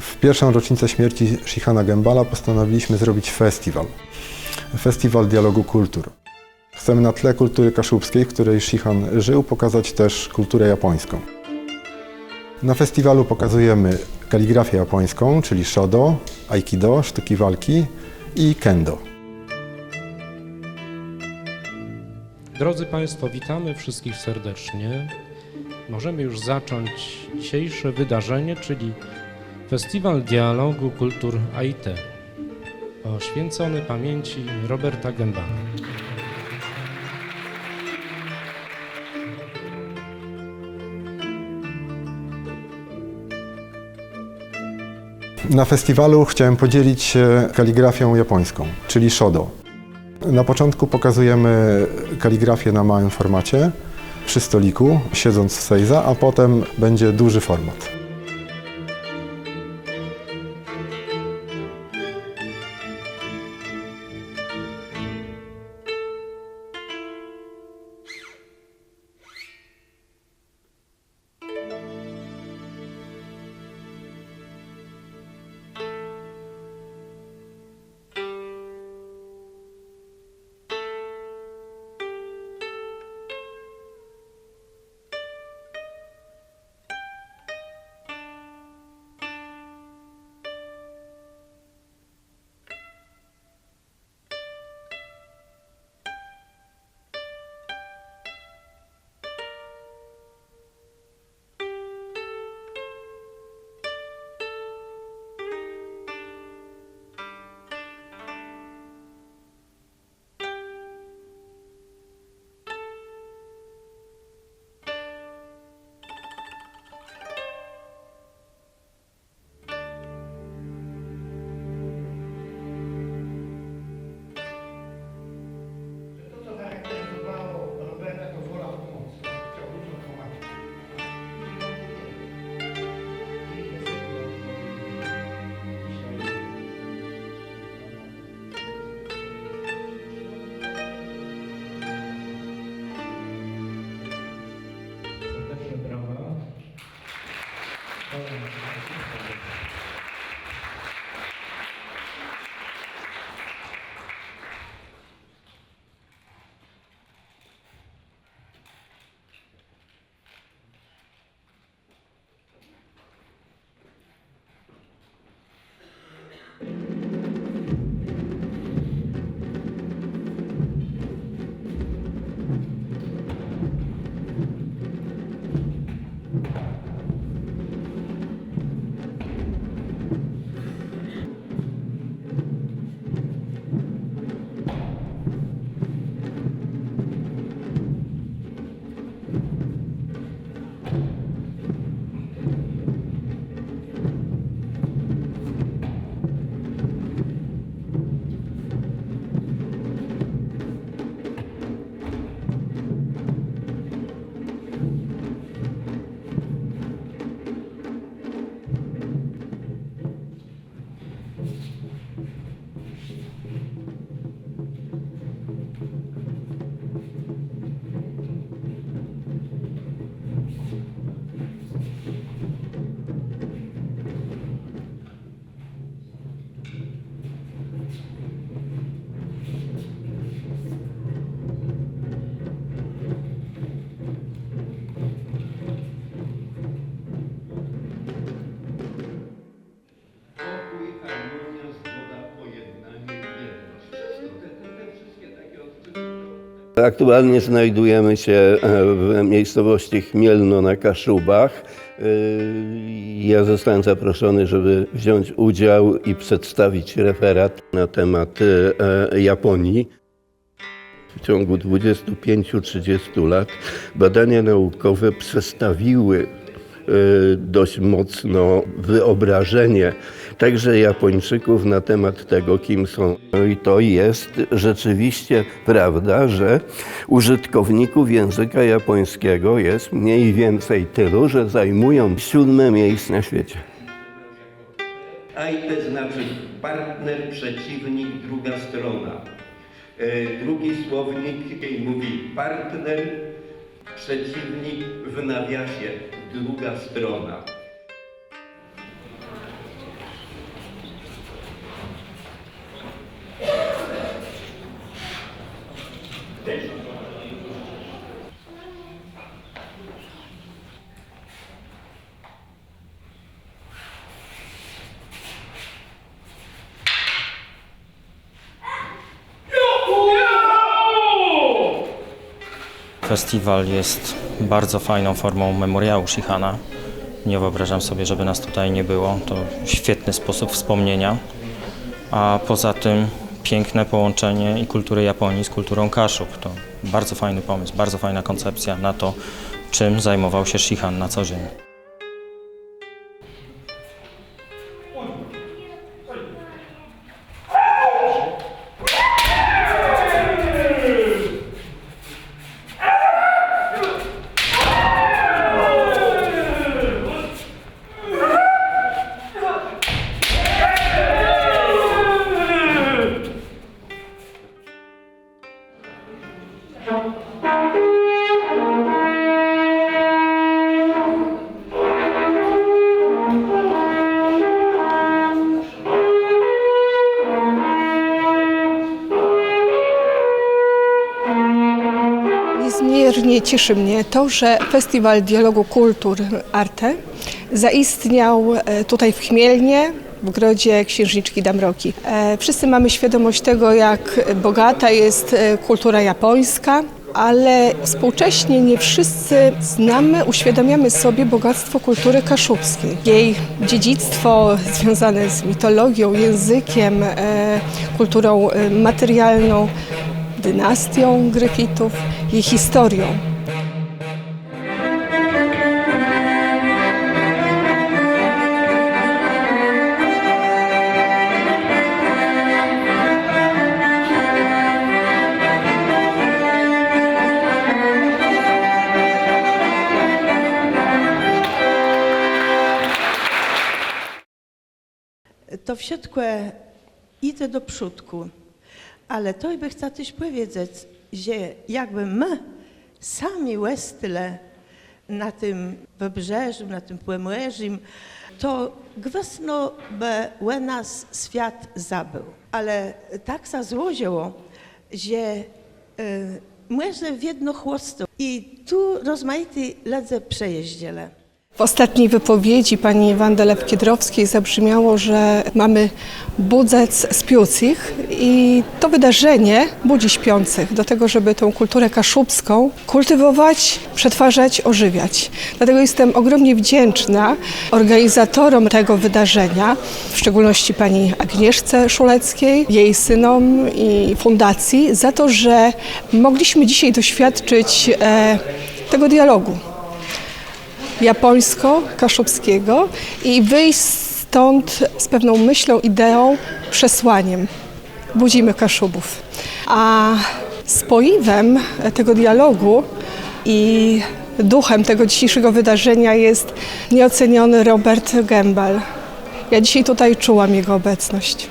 W pierwszą rocznicę śmierci Shihana Gembala postanowiliśmy zrobić festiwal. Festiwal dialogu kultur. Chcemy na tle kultury kaszubskiej, w której Shihan żył, pokazać też kulturę japońską. Na festiwalu pokazujemy kaligrafię japońską, czyli shodo, aikido, sztuki walki i kendo. Drodzy Państwo, witamy wszystkich serdecznie. Możemy już zacząć dzisiejsze wydarzenie, czyli Festiwal Dialogu Kultur AIT poświęcony pamięci Roberta Gembana. Na festiwalu chciałem podzielić się kaligrafią japońską, czyli shodo. Na początku pokazujemy kaligrafię na małym formacie, przy stoliku, siedząc w sejza, a potem będzie duży format. Aktualnie znajdujemy się e, w miejscowości Chmielno na Kaszubach. Y, Ja zostałem zaproszony, żeby wziąć udział i przedstawić referat na temat e, Japonii. W ciągu 25-30 lat badania naukowe przestawiły dość mocno wyobrażenie także Japończyków na temat tego, kim są. No i to jest rzeczywiście prawda, że użytkowników języka japońskiego jest mniej więcej tylu, że zajmują siódme miejsce na świecie. AIT znaczy partner, przeciwnik, druga strona. E, Drugi słownik mówi partner, przeciwnik w nawiasie, druga strona. Festiwal jest bardzo fajną formą memoriału Shihana. Nie wyobrażam sobie, żeby nas tutaj nie było. To świetny sposób wspomnienia. A poza tym piękne połączenie i kultury Japonii z kulturą Kaszub. To bardzo fajny pomysł, bardzo fajna koncepcja na to, czym zajmował się Shihan na co dzień. Niezmiernie cieszy mnie to, że Festiwal Dialogu Kultur Arte zaistniał e, tutaj w Chmielnie, w Grodzie Księżniczki Damroki. E, Wszyscy mamy świadomość tego, jak bogata jest e, kultura japońska, ale współcześnie nie wszyscy znamy, uświadamiamy sobie bogactwo kultury kaszubskiej. Jej dziedzictwo związane z mitologią, językiem, kulturą materialną, dynastią Gryfitów, jej historią. to všetko ide do przódku. Ale to by chcę coś powiedzieć, że jakby my sami łestyle na tym wybrzeżu, na tym płemierzim, to gwasno by nas świat zabył. Ale tak się złożyło, że e, mężne w jedno chłosto i tu rozmaite ledze przejeździele. W ostatniej wypowiedzi pani Wandy Lew-Kiedrowskiej zabrzmiało, że mamy budzec spiących i to wydarzenie budzi śpiących do tego, żeby tą kulturę kaszubską kultywować, przetwarzać, ożywiać. Dlatego jestem ogromnie wdzięczna organizatorom tego wydarzenia, w szczególności pani Agnieszce Szuleckiej, jej synom i fundacji za to, że mogliśmy dzisiaj doświadczyć e, tego dialogu japońsko-kaszubskiego i wyjść stąd z pewną myślą, ideą, przesłaniem. Budzimy Kaszubów. A spoiwem tego dialogu i duchem tego dzisiejszego wydarzenia jest nieoceniony Robert Gembel. Ja dzisiaj tutaj czułam jego obecność.